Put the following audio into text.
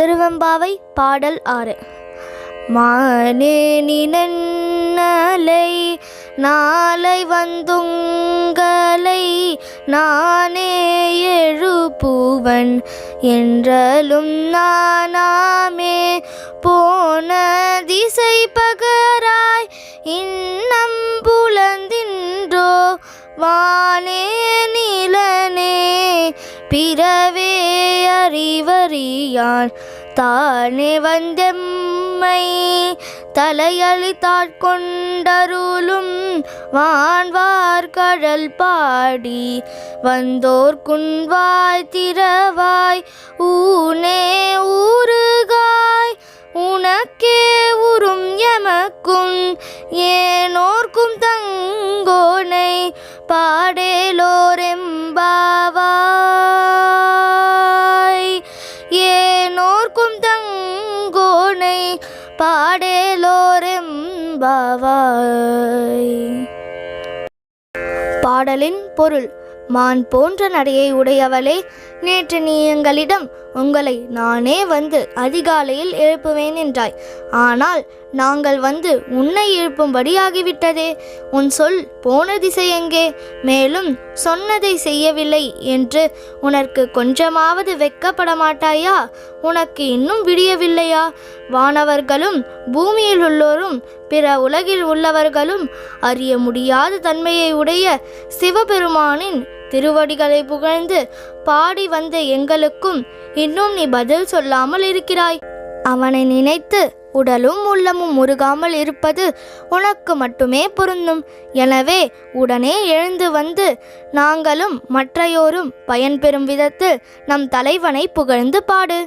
திருவெம்பாவை பாடல் ஆறு. மானே நினலை நாளை வந்துங்களை நானே எழுப்புவன் என்றலும் நானாமே போன திசை பகராய் இன்னம் புலந்தின்றோ வானே நிலனே பிறவே அறிவறியான் தானே வந்தெம்மை தலையளித்தாட்கொண்டருளும் வான்வார் கடல் பாடி. வந்தோர் குன்வாய் திறவாய் ஊனே ஊறுகாய் உனக்கே உறும் எமக்கும் ஏனோர்க்கும் தங்கோனை. பாடேலோரெம்பாவாய் ஏனோர்க்கும் தங்கோனை பாடேலோரெம்பாவாய் பாடலின் பொருள். மான் போன்ற நடையை உடையவளே நேற்று நீ எங்களிடம் உங்களை நானே வந்து அதிகாலையில் எழுப்புவேன் என்றாய். ஆனால் நாங்கள் வந்து உன்னை எழுப்பும்படி ஆகிவிட்டதே உன் சொல் போன திசை எங்கே? மேலும் சொன்னதை செய்யவில்லை என்று உனக்கு கொஞ்சமாவது வெக்கப்பட மாட்டாயா உனக்கு இன்னும் விடியவில்லையா? வானவர்களும் பூமியில் உள்ளோரும் பிற உலகில் உள்ளவர்களும் அறிய முடியாத தன்மையை உடைய சிவபெருமானின் திருவடிகளை புகழ்ந்து பாடி வந்த எங்களுக்கும் இன்னும் நீ பதில் சொல்லாமல் இருக்கிறாய். அவனை நினைத்து உடலும் உள்ளமும் முருகாமல் இருப்பது உனக்கு மட்டுமே பொருந்தும். எனவே உடனே எழுந்து வந்து நாங்களும் மற்றையோரும் பயன்பெறும் விதத்தில் நம் தலைவனை புகழ்ந்து பாடு.